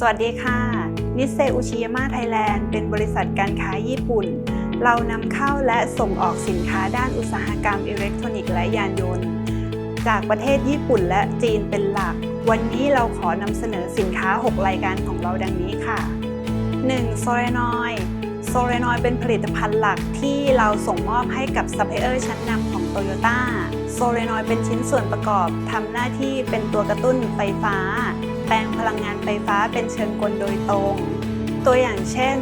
สวัสดีค่ะ นิเซอุชิยาม่าไทยแลนด์เป็นบริษัทการค้าญี่ปุ่น เรานำเข้าและส่งออกสินค้าด้านอุตสาหกรรมอิเล็กทรอนิกส์และยานยนต์ จากประเทศญี่ปุ่นและจีนเป็นหลัก วันนี้เราขอนำเสนอสินค้า 6 รายการของเราดังนี้ค่ะ 1. โซเรนอยโซเรนอยเป็นผลิตภัณฑ์หลักที่เราส่งมอบให้กับซัพพลายเออร์ชั้นนำของโตโยต้าโซเรนอยเป็นชิ้นส่วนประกอบทำหน้าที่เป็นตัวกระตุ้นไฟฟ้า แปลงพลังงานไฟฟ้าเป็นเชิงกลโดยตรง ตัวอย่างเช่น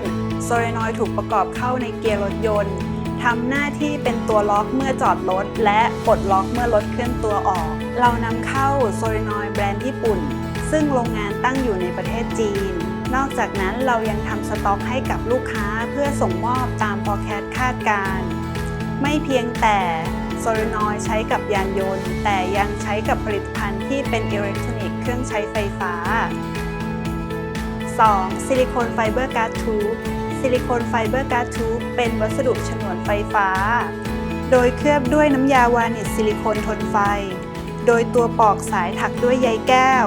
โซเรนอยถูกประกอบเข้าในเกียร์รถยนต์ทำหน้าที่เป็นตัวล็อกเมื่อจอดรถ และปลดล็อกเมื่อรถเคลื่อนตัวออก เรานำเข้าโซเรนอยแบรนด์ญี่ปุ่น ซึ่งโรงงานตั้งอยู่ในประเทศจีน นอกจากนั้นเรายังทำสต็อกให้กับลูกค้าเพื่อส่งมอบตาม forecast คาดการ ไม่เพียงแต่ ซเรนอยใช้กับยานยนต์ แต่ยังใช้กับผลิตภัณฑ์ที่เป็นอิเล็กทรอนิกส์เครื่องใช้ไฟฟ้า 2. ซิลิโคนไฟเบอร์การ์ดทูบซิลิโคนไฟเบอร์การ์ดทูบเป็นวัสดุฉนวนไฟฟ้า โดยเคลือบด้วยน้ำยาวานิชซิลิโคนทนไฟ โดยตัวปอกสายถักด้วยใยแก้ว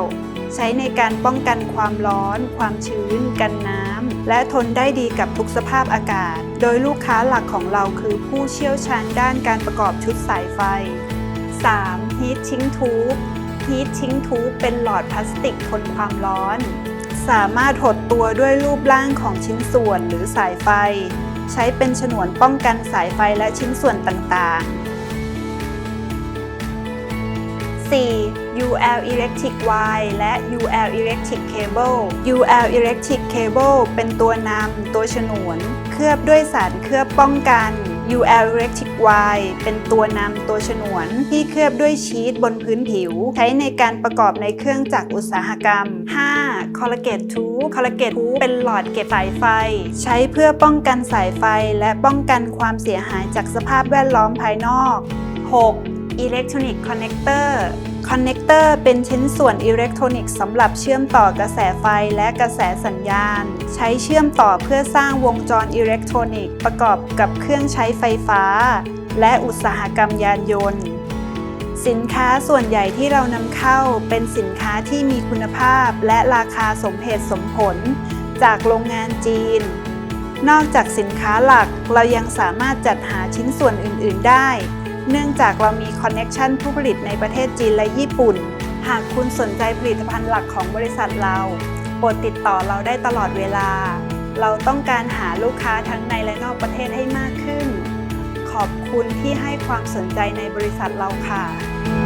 ใช้ในการป้องกันความร้อน ความชื้น กันน้ำ และทนได้ดีกับทุกสภาพอากาศ โดยลูกค้าหลักของเราคือผู้เชี่ยวชาญด้านการประกอบชุดสายไฟ 3. Heat Sink Tube Heat Sink Tube เป็นหลอดพลาสติกทนความร้อน สามารถหดตัวด้วยรูปร่างของชิ้นส่วนหรือสายไฟ ใช้เป็นฉนวนป้องกันสายไฟและชิ้นส่วนต่างๆ 4. UL Electric Wire และ UL Electric Cable UL Electric Cable เป็นตัวนำตัวฉนวน เคลือบด้วยสารเคลือบป้องกัน UL Electric Wire เป็นตัวนำตัวฉนวน ที่เคลือบด้วยชีทบนพื้นผิว ใช้ในการประกอบในเครื่องจักรอุตสาหกรรม 5. Corrugate Tube Corrugate Tube เป็นหลอดเก็บสายไฟ ใช้เพื่อป้องกันสายไฟและป้องกันความเสียหายจากสภาพแวดล้อมภายนอก 6. Electronic Connector คอนเนคเตอร์เป็นชิ้นส่วนอิเล็กทรอนิกส์สำหรับเชื่อมต่อกระแสไฟและกระแสสัญญาณ ใช้เชื่อมต่อเพื่อสร้างวงจรอิเล็กทรอนิกส์ประกอบกับเครื่องใช้ไฟฟ้า และอุตสาหกรรมยานยนต์ สินค้าส่วนใหญ่ที่เรานำเข้าเป็นสินค้าที่มีคุณภาพและราคาสมเหตุสมผล จากโรงงานจีน นอกจากสินค้าหลักเรายังสามารถจัดหาชิ้นส่วนอื่น ๆ ได้ เนื่องจากเรามีคอนเน็ชันผู้ผลิตในประเทศจีนและญี่ปุ่น หากคุณสนใจผลิตภัณฑ์หลักของบริษัทเรา โปรดติดต่อเราได้ตลอดเวลา เราต้องการหาลูกค้าทั้งในและนอกประเทศให้มากขึ้น ขอบคุณที่ให้ความสนใจในบริษัทเราค่ะ